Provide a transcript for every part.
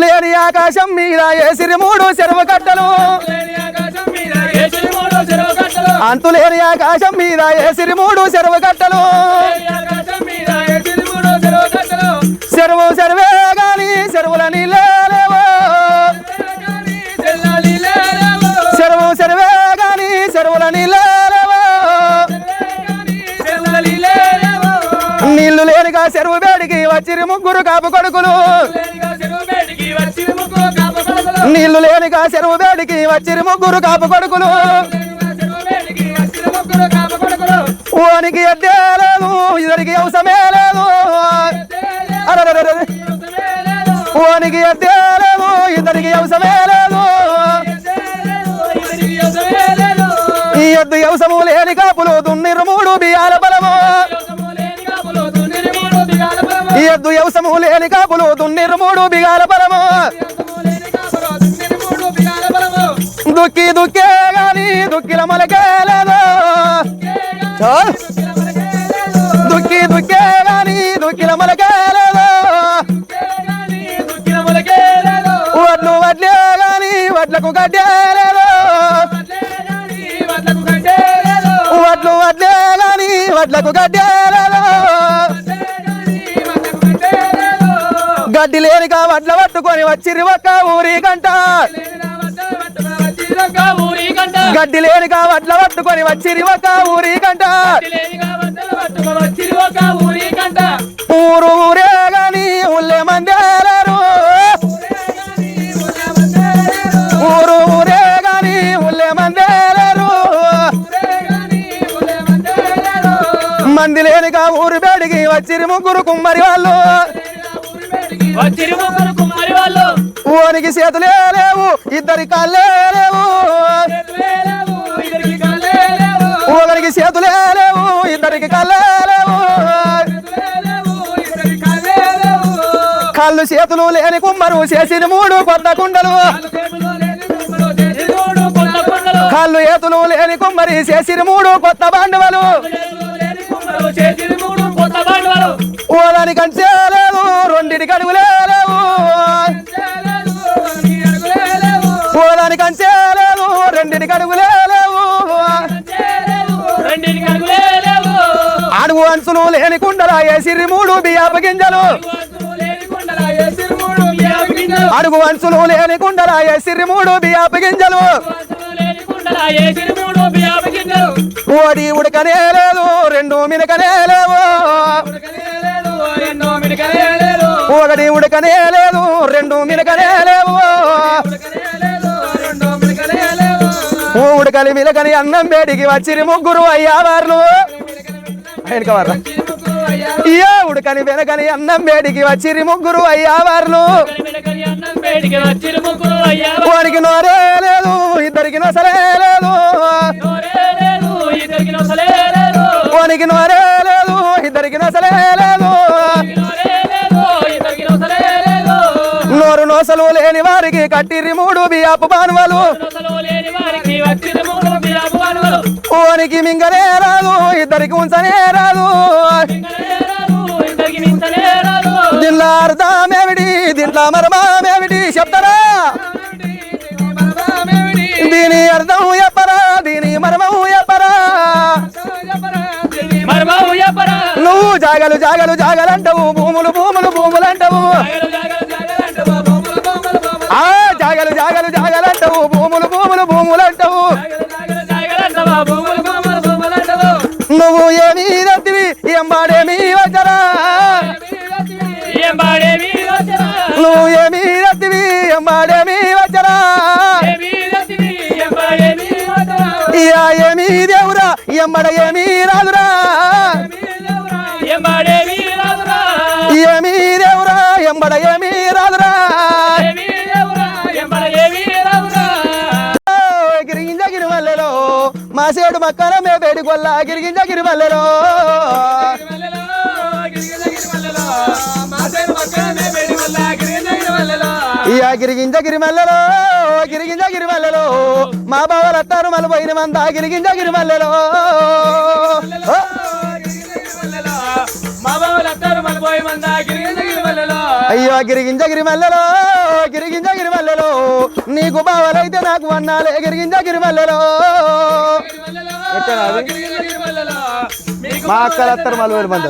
లేని ఆకాశం మీద ఏసిరి మూడు చెరువు కట్టలు. అంతులేని ఆకాశం మీద ఏసిరి మూడు చెరువు కట్టలు. చెరువు చెరువే గాని చెరువుల చెరువు చెరువే గాని చెరువుల నీళ్ళేలేవో నీళ్ళు లేనిగా చెరువు వేడికి వచ్చిరి ముగ్గురు కాపు కొడుకులు. నీళ్ళు లేనిగా చెరువు వేడికి వచ్చిరి ముగ్గురు కాపు కొడుకులు ఓనికి ఎద్దే లేదు ఇద్దరికి అవసరమే లేదు. ఓనికి ఎద్దే లేదు ఇద్దరికి అవసరమే లేదు. ఈ ఎద్దు అవసరము లేని కాపులు దున్నిరు మూడు బియ్యాల బలము. ఈ ఎద్దు అవసరము లేని కాపులు మూడు బిగాల బలము. దుక్కి దుక్కే గాని దుక్కిల మొలకే లేదు. దుక్కి దుక్కే గాని దుక్కిల మొలకే లేదు. వడ్లు వడ్లే గాని వడ్లకు గడ్డే లేదు. వడ్లు వడ్లే గాని వడ్లకు గడ్డే లేదు లేనిగా వడ్ల పట్టుకొని వచ్చిరి ఒక్క ఊరి గంట. గడ్డి లేనిగా వడ్ల పట్టుకొని వచ్చిరి ఒక ఊరి గంట. ఊరు ఊరే గాని ఉల్లే మందేరారు ఊరు ఊరే గాని ఉల్లే మందేరారు మంది లేనిగా ఊరు బేడికి వచ్చిరి ముగ్గురు కుమ్మరి వాళ్ళు. ఊరికి చేతులే లేవు ఇద్దరి కాళ్ళే లేవు. లేవు, ఇద్దరికి కాళ్ళే లేవు, ఒకరికి చేతులే లేవు ఇద్దరికి కాళ్ళే లేవు. చేతులు లేని కుమ్మరు చేసిన మూడు కొత్త కుండలు. చేతులో లేని కుమ్మరు చేసి చూడు కొత్త కొండలు. కాళ్ళు ఏతులు లేని కుమ్మరి చేసిన మూడు కొత్త బాండవలు. అడుగు అంచులు లేని కుండలా వేసిరి మూడు బియ్యపు గింజలు. అడుగు అంచులు లేని కుండలా వేసిరి మూడు బియ్యపు గింజలు. ఓడి ఉడకనే లేదు రెండు మినకనే లేవు. ఒకటి ఉడకనే లేదు రెండు మినకనే లేవు. ఉడకనే ఉడకలి మిలకని అన్నం వేడికి వచ్చిరి ముగ్గురు అయ్యావార్లు. వెనకవర్రా చిరుముకు అయ్యా ఉడకని వెనకని అన్నం వేడికి వచ్చిరి ముగ్గురు అయ్యా వానికి వారికి నోరే లేదు, ఇద్దరికి నొసలే లేదు. వానికి నోరే లేదు ఇద్దరికి నొసలే లేదు నోరే లేదు, ఇద్దరికి నొసలే లేదు. నోరు నోసలు లేని వారికి కట్టిరి మూడు బియ్యపు బానువలు ఓనికి మింగనే రాదు ఇద్దరికి ఉంచనే రాదు. దీంట్లో అర్థమేమిటి దీంట్లో మరమేమిటి చెప్తారా? దీని అర్థం చెప్పరా దీని మర్మం చెప్పరా? నువ్వు జాగలు జాగలు జాగలంటావు భూములు భూములు భూములు అంటావు జాగలు, జాగలు, జాగలు అంటావా? బొమ్మలు, బొమ్మలు, బొమ్మలు. ఆ జాగలు జాగలు జాగలంటావు భూములు భూములు భూములు నువ్వు ఏమీ రత్తివి ఎంబాడేమీ వచ్చరా? నువ్వు ఏమీ రత్తివి ఎంబాడేమీ వచ్చరా ఏమి రతివి? దేవురా ఎంబడ ఏమీ రాదురా వేడి వల్ల గిరిగిరి గిరిమల్లెలో. ఇయా గిరిగింజ గిరిమల్లెలో గిరిగింజ గిరిమల్లెలో మా బావలు అత్తారు మళ్ళీ పోయిన మంద గిరిగింజ గిరిమల్లెలో. అయ్యో గిరిగింజ గిరిమల్లెలో గిరిగింజ గిరిమల్లెలో నీకు బావలైతే నాకు వన్నాలే గిరిగింజ గిరిమల్లెలో? మా అక్కలు వస్తారు మలవేరు మంది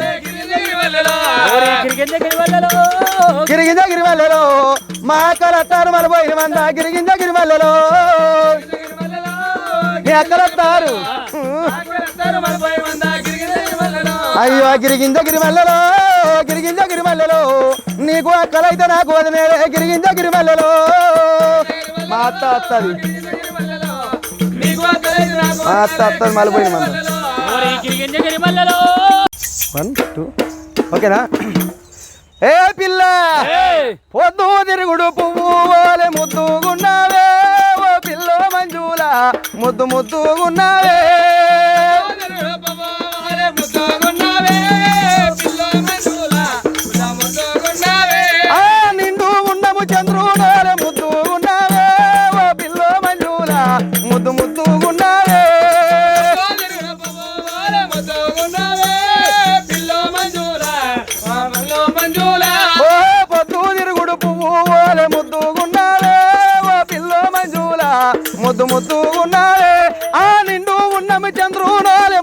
గిరిగింజ గిరిమల్లెలో మా అక్కలు వస్తారు మలపోయిన మంద గిరిగింజ గిరిమల్లెలో మీ అక్కలు వస్తారు అయ్యో గిరిగింజ గిరిమల్లెలో గిరిగింజ గిరిమల్లెలో నీకు అక్కలైతే నాకు వదిలే గిరిగింజ గిరిమల్లెలో మా అత్త వస్తుంది అత్త మంద. One two. ఓకేనా? ఏ పిల్ల పొద్దు తిరుగుడు పువ్వు ఓలే ముద్దుగున్నావే. ఓ పిల్ల మంజుల ముద్దు ముద్దుగున్నావే.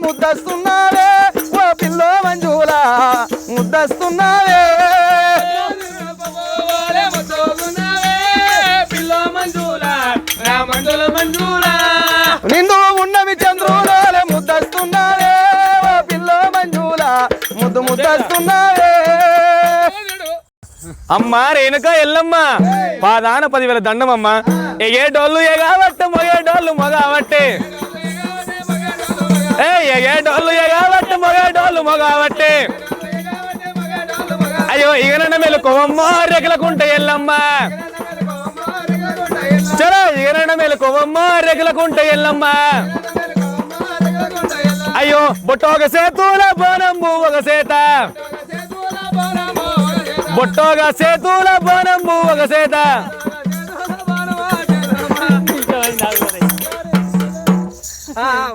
ముద్దస్తున్నావే ఓ పిల్ల మంజుల ముద్దస్తున్నావే. నిన్ను ఉన్నవి చంద్రులే ముద్దస్తున్నావే ఓ పిల్ల మంజుల ముద్దు ముద్దస్తున్నావే. అమ్మా రేణుక ఎల్లమ్మా పాదాన పదివేల దండమమ్మా. ఎగేటోళ్ళు ఎగావట్టే మొగేటోళ్ళు మొగావట్టే. ఏ ఎగేటోళ్ళు ఎగావట్టే మొగేటోళ్ళు మొగావట్టే అయ్యో ఇగనన్న మెలుకోవమ్మ రెగలకుంట ఎల్లమ్మ. చలో ఇగనన్న మెలుకోవమ్మ రెగలకుంట ఎల్లమ్మ. అయ్యో బొట్ట ఒక సేతుల బోనంబు ఒక సేత. బొట్టోగా సేతుల బోనంబు ఒక సేత.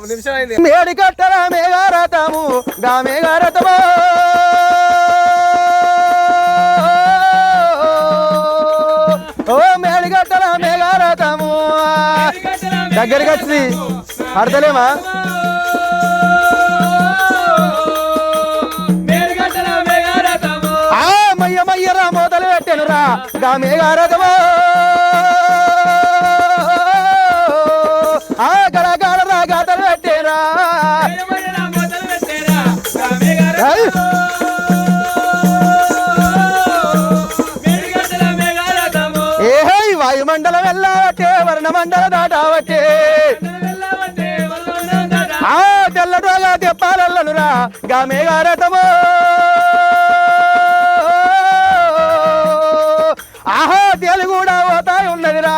నిమిషం అయింది. మేడి కట్టల మేఘారథము గా మేఘారథము ఓ మేఘారథము దగ్గరికి మయ్య మయ్యరా మొదలు పెట్టానురా గా మేఘారథము ఆ గడ గాతలు పెట్టేరా. ఏయ్! వాయుమండలం వెళ్ళావట్టే వర్ణమండల దాటావట్టే. ఆ తెల్లటోగా తెప్పాలల్లనురా గామే గారతమో ఆహా తెలుగు కూడా పోతా ఉన్నదిరా